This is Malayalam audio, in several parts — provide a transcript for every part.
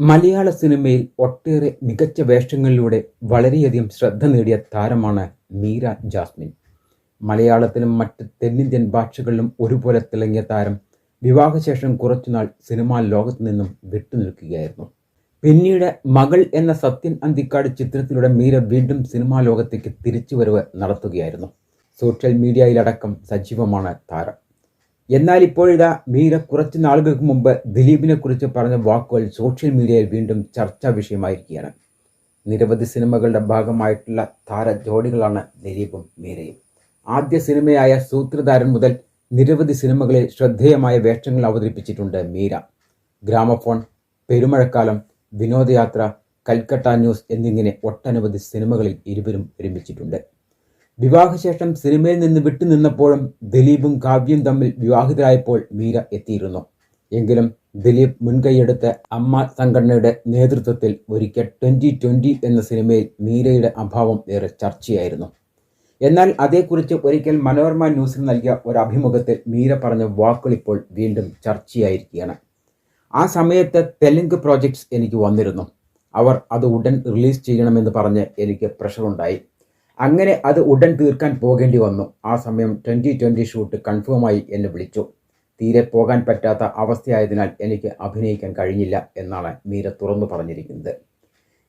മലയാള സിനിമയിൽ ഒട്ടേറെ മികച്ച വേഷങ്ങളിലൂടെ വളരെയധികം ശ്രദ്ധ നേടിയ താരമാണ് മീര ജാസ്മിൻ. മലയാളത്തിലും മറ്റ് തെന്നിന്ത്യൻ ഭാഷകളിലും ഒരുപോലെ തിളങ്ങിയ താരം. വിവാഹശേഷം കുറച്ചുനാൾ സിനിമാ ലോകത്തു നിന്നും വിട്ടുനിൽക്കുകയായിരുന്നു പിന്നീട് മകൾ എന്ന സത്യൻ അന്തിക്കാട് ചിത്രത്തിലൂടെ മീര വീണ്ടും സിനിമാ ലോകത്തേക്ക് തിരിച്ചുവരവ് നടത്തുകയായിരുന്നു. സോഷ്യൽ മീഡിയയിലടക്കം സജീവമാണ് താരം. എന്നാൽ ഇപ്പോഴിതാ മീര കുറച്ച് നാളുകൾക്ക് മുമ്പ് ദിലീപിനെ കുറിച്ച് പറഞ്ഞ വാക്കുകൾ സോഷ്യൽ മീഡിയയിൽ വീണ്ടും ചർച്ചാ വിഷയമായിരിക്കുകയാണ്. നിരവധി സിനിമകളുടെ ഭാഗമായിട്ടുള്ള താര ജോഡികളാണ് ദിലീപും മീരയും. ആദ്യ സിനിമയായ സൂത്രധാരൻ മുതൽ നിരവധി സിനിമകളിൽ ശ്രദ്ധേയമായ വേഷങ്ങൾ അവതരിപ്പിച്ചിട്ടുണ്ട് മീര. ഗ്രാമഫോൺ പെരുമഴക്കാലം വിനോദയാത്ര കൽക്കട്ട ന്യൂസ് എന്നിങ്ങനെ ഒട്ടനവധി സിനിമകളിൽ ഇരുവരും ഒരുമിച്ചിട്ടുണ്ട്. വിവാഹശേഷം സിനിമയിൽ നിന്ന് വിട്ടുനിന്നപ്പോഴും ദിലീപും കാവ്യയും തമ്മിൽ വിവാഹിതരായപ്പോൾ മീര എത്തിയിരുന്നു. എങ്കിലും ദിലീപ് മുൻകൈയെടുത്ത് അമ്മ സംഘടനയുടെ നേതൃത്വത്തിൽ ഒരിക്കൽ ട്വന്റി ട്വന്റി എന്ന സിനിമയിൽ മീരയുടെ അഭാവം ഏറെ ചർച്ചയായിരുന്നു. എന്നാൽ അതേക്കുറിച്ച് ഒരിക്കൽ മനോരമ ന്യൂസിൽ നൽകിയ ഒരു അഭിമുഖത്തിൽ മീര പറഞ്ഞ വാക്കുകൾ ഇപ്പോൾ വീണ്ടും ചർച്ചയായിരിക്കുകയാണ്. ആ സമയത്ത് തെലുങ്ക് പ്രോജക്ട്സ് എനിക്ക് വന്നിരുന്നു. അവർ അത് ഉടൻ റിലീസ് ചെയ്യണമെന്ന് പറഞ്ഞ് എനിക്ക് പ്രഷറുണ്ടായി. അങ്ങനെ അത് ഉടൻ തീർക്കാൻ പോകേണ്ടി വന്നു. ആ സമയം ട്വന്റി ട്വന്റി ഷൂട്ട് കൺഫേമായി എന്നെ വിളിച്ചു. തീരെ പോകാൻ പറ്റാത്ത അവസ്ഥയായതിനാൽ എനിക്ക് അഭിനയിക്കാൻ കഴിഞ്ഞില്ല എന്നാണ് മീര തുറന്നു പറഞ്ഞിരിക്കുന്നത്.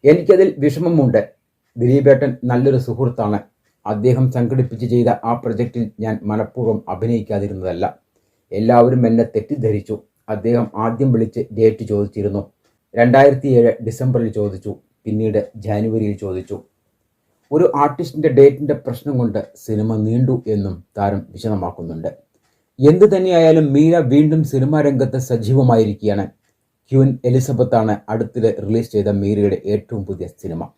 എനിക്കതിൽ വിഷമമുണ്ട്. ദിലീപേട്ടൻ നല്ലൊരു സുഹൃത്താണ്. അദ്ദേഹം സംഘടിപ്പിച്ച് ചെയ്ത ആ പ്രൊജക്റ്റിൽ ഞാൻ മനഃപൂർവം അഭിനയിക്കാതിരുന്നതല്ല. എല്ലാവരും എന്നെ തെറ്റിദ്ധരിച്ചു. അദ്ദേഹം ആദ്യം വിളിച്ച് ഡേറ്റ് ചോദിച്ചിരുന്നു. രണ്ടായിരത്തി ഏഴ് ഡിസംബറിൽ ചോദിച്ചു. പിന്നീട് ജാനുവരിയിൽ ചോദിച്ചു. ഒരു ആർട്ടിസ്റ്റിന്റെ ഡേറ്റിന്റെ പ്രശ്നം കൊണ്ട് സിനിമ നീണ്ടു എന്നും താരം വിശദമാക്കുന്നുണ്ട്. എന്തു തന്നെയായാലും മീര വീണ്ടും സിനിമാ രംഗത്ത് സജീവമായിരിക്കുകയാണ്. ക്യൂൻ എലിസബത്താണ് അടുത്തിടെ റിലീസ് ചെയ്ത മീരയുടെ ഏറ്റവും പുതിയ സിനിമ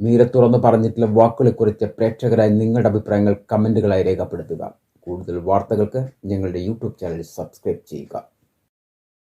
മീര തുറന്നു പറഞ്ഞിട്ടുള്ള വാക്കുകളെക്കുറിച്ച് പ്രേക്ഷകരായി നിങ്ങളുടെ അഭിപ്രായങ്ങൾ കമന്റുകളായി രേഖപ്പെടുത്തുക. കൂടുതൽ വാർത്തകൾക്ക് ഞങ്ങളുടെ യൂട്യൂബ് ചാനൽ സബ്സ്ക്രൈബ് ചെയ്യുക.